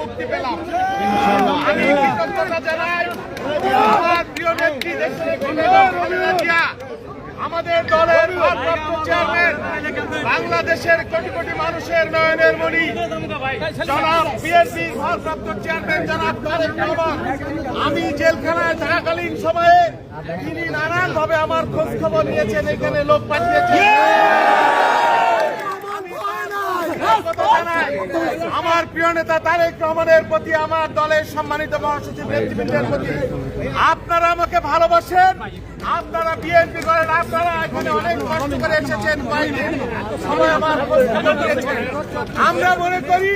মুক্তি পেলাম আমি কৃতজ্ঞতা জানাই। আমার প্রিয় নেত্রী দেশের আমাদের দলের ভারপ্রাপ্ত চেয়ারম্যান বাংলাদেশের কোটি কোটি মানুষের নয়নের মণি। জনাব বিএনপির ভারপ্রাপ্ত চেয়ারম্যান জনাব তারেক রহমান আমি জেলখানায় থাকাকালীন সময়ে তিনি নানান ভাবে আমার খোঁজ খবর নিয়েছেন এখানে লোক পাঠিয়েছেন। আমার প্রিয় নেতা তারেক রহমানের প্রতি আমার দলের সম্মানিত মহাসচিব নেতৃবৃন্দের প্রতি। আপনারা আমাকে ভালোবাসেন আপনারা বিএনপি করেন আপনারা এখানে অনেক কষ্ট করে এসেছেন সময় আমার আমরা মনে করি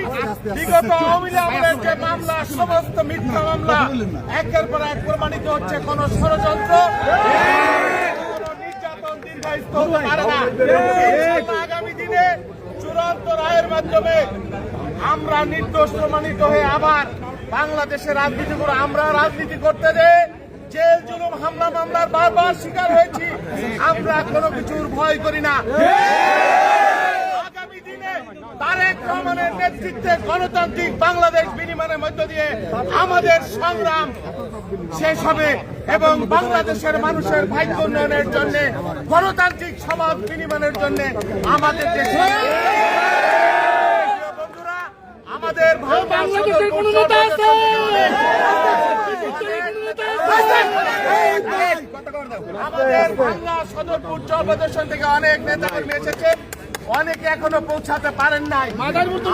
বিগত আওয়ামী লীগ যে মামলা সমস্ত মিথ্যা মামলা একের পর এক প্রমাণিত হচ্ছে কোন ষড়যন্ত্র। নির্যাতন দীর্ঘায়িত হতে পারে না ইনশাআল্লাহ আগামী দিনে চূড়ান্ত রায়ের মাধ্যমে আমরা নির্দোষ প্রমাণিত হয়ে আবার বাংলাদেশের রাজনীতি করে আমরা রাজনীতি করতে যে জেল জুলুম, হামলা মামলার বারবার শিকার হয়েছি, আমরা কোনো কিছুর ভয় করি না। আগামী দিনে তারেক রহমানের নেতৃত্বে গণতান্ত্রিক বাংলাদেশ বিনিময়ের মধ্য দিয়ে আমাদের সংগ্রাম শেষ হবে এবং বাংলাদেশের মানুষের ভাগ্য উন্নয়নের জন্য, গণতান্ত্রিক সমাজ বিনিময়ের জন্য আমাদের দেশে আমাদের বাংলাদেশের কোন নেতা আছে আমাদের বাংলা সদরপুর চরপ্রদর্শন থেকে অনেক নেতা কর্মী এসেছেন অনেকে এখনও পৌঁছাতে পারেন নাই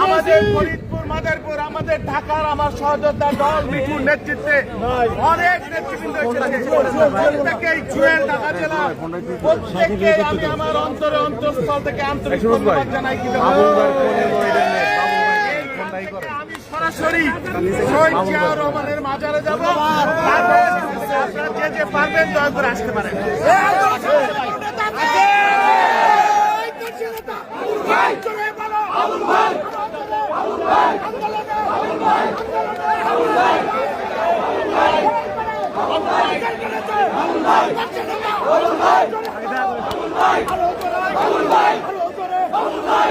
আমাদের ফরিদপুর মাদারপুর আমাদের ঢাকার আমার সহযোদ্ধা দল মিঠুর নেতৃত্বে অনেক নেতৃবৃন্দ প্রত্যেকেই জুয়েল ঢাকা জেলা প্রত্যেককে আমি আমার অন্তরে অন্তঃস্থল থেকে আন্তরিক ধন্যবাদ জানাই সরাসরি শহীদ জিয়াউর রহমানের মাজারে যাব আপনারা যে যে পারবেন দয়া করে আসতে পারেন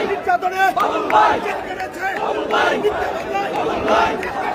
নির্যাতনে কেটেছে life.